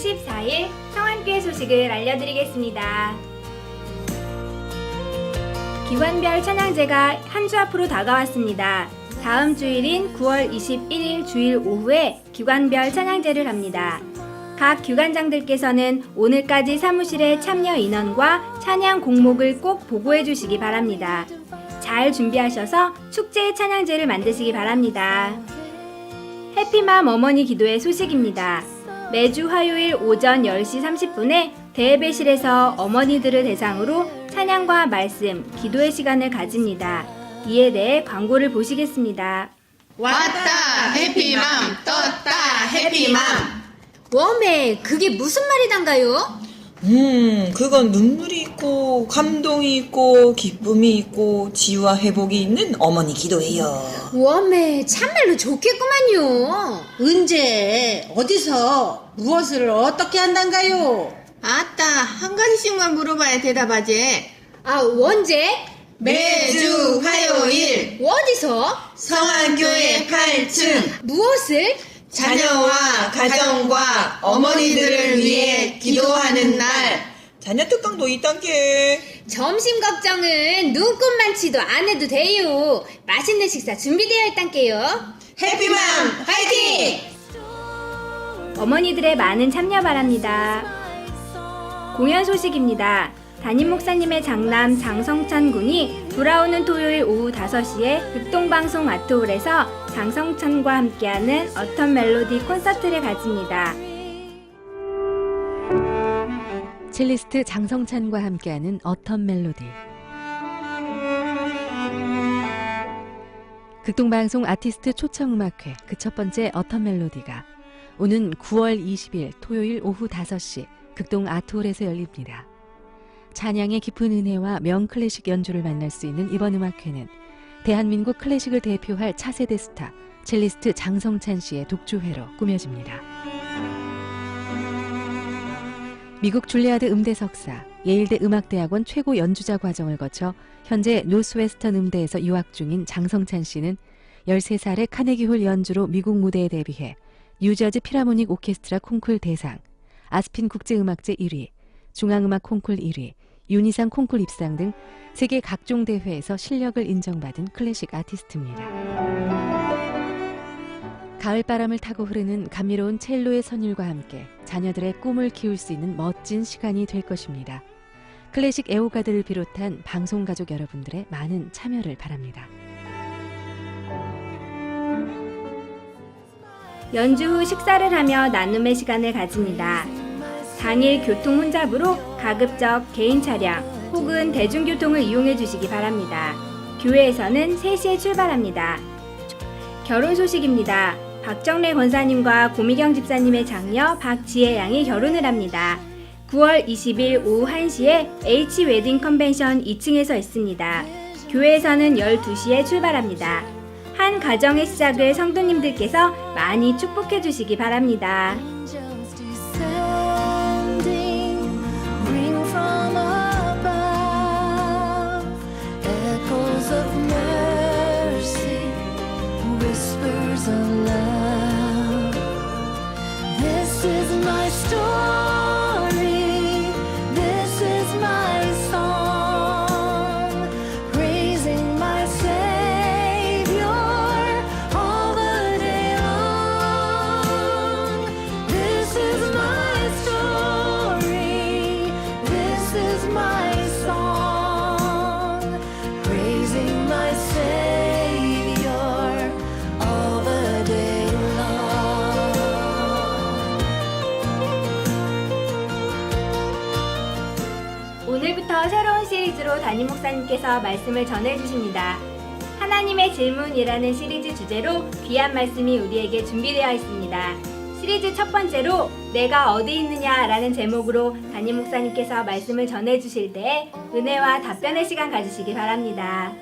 14일 성안교회 소식을 알려드리겠습니다. 기관별 찬양제가 한 주 앞으로 다가왔습니다. 다음 주일인 9월 21일 주일 오후에 기관별 찬양제를 합니다. 각 기관장들께서는 오늘까지 사무실의 참여 인원과 찬양 공목을 꼭 보고해 주시기 바랍니다. 잘 준비하셔서 축제의 찬양제를 만드시기 바랍니다. 해피맘 어머니 기도의 소식입니다. 매주 화요일 오전 10시 30분에 대예배실에서 어머니들을 대상으로 찬양과 말씀, 기도의 시간을 가집니다. 이에 대해 광고를 보시겠습니다. 왔다 해피맘 떴다 해피맘 웜에 그게 무슨 말이단가요? 음, 그건 눈물이 있고, 감동이 있고, 기쁨이 있고, 지와 회복이 있는 어머니 기도예요. 웜에 참말로 좋겠구만요. 언제 어디서 무엇을 어떻게 한단가요? 아따 한 가지씩만 물어봐야 대답하지 아 언제? 매주 화요일 어디서? 성안교회 8층 무엇을? 자녀와 가정과 어머니들을 위해 기도하는 날 자녀 특강도 있단게. 점심 걱정은 눈꽃만치도 안 해도 돼요. 맛있는 식사 준비되어 있단게요. 해피맘 화이팅! 어머니들의 많은 참여 바랍니다. 공연 소식입니다. 담임 목사님의 장남 장성찬 군이 돌아오는 토요일 오후 5시에 극동방송 아트홀에서 장성찬과 함께하는 어텀 멜로디 콘서트를 가집니다. 첼리스트 장성찬과 함께하는 어텀 멜로디 극동방송 아티스트 초청음악회 그 첫 번째 어텀 멜로디가 오는 9월 20일 토요일 오후 5시 극동 아트홀에서 열립니다. 찬양의 깊은 은혜와 명클래식 연주를 만날 수 있는 이번 음악회는 대한민국 클래식을 대표할 차세대 스타 첼리스트 장성찬 씨의 독주회로 꾸며집니다. 미국 줄리아드 음대 석사, 예일대 음악대학원 최고 연주자 과정을 거쳐 현재 노스웨스턴 음대에서 유학 중인 장성찬 씨는 13살의 카네기홀 연주로 미국 무대에 데뷔해 뉴저지 피라모닉 오케스트라 콩쿨 대상, 아스핀 국제음악제 1위, 중앙음악 콩쿨 1위, 윤희상 콩쿨 입상 등 세계 각종 대회에서 실력을 인정받은 클래식 아티스트입니다. 가을바람을 타고 흐르는 감미로운 첼로의 선율과 함께 자녀들의 꿈을 키울 수 있는 멋진 시간이 될 것입니다. 클래식 애호가들을 비롯한 방송 가족 여러분들의 많은 참여를 바랍니다. 연주 후 식사를 하며 나눔의 시간을 가집니다. 당일 교통 혼잡으로 가급적 개인 차량 혹은 대중교통을 이용해 주시기 바랍니다. 교회에서는 3시에 출발합니다. 결혼 소식입니다. 박정래 권사님과 고미경 집사님의 장녀 박지혜 양이 결혼을 합니다. 9월 20일 오후 1시에 H 웨딩 컨벤션 2층에서 있습니다. 교회에서는 12시에 출발합니다. 한 가정의 시작을 성도님들께서 많이 축복해 주시기 바랍니다. Of love, This is my story. 오늘부터 새로운 시리즈로 담임 목사님께서 말씀을 전해 주십니다. 하나님의 질문이라는 시리즈 주제로 귀한 말씀이 우리에게 준비되어 있습니다. 시리즈 첫 번째로 내가 어디 있느냐라는 제목으로 담임 목사님께서 말씀을 전해 주실 때 은혜와 답변의 시간 가지시기 바랍니다.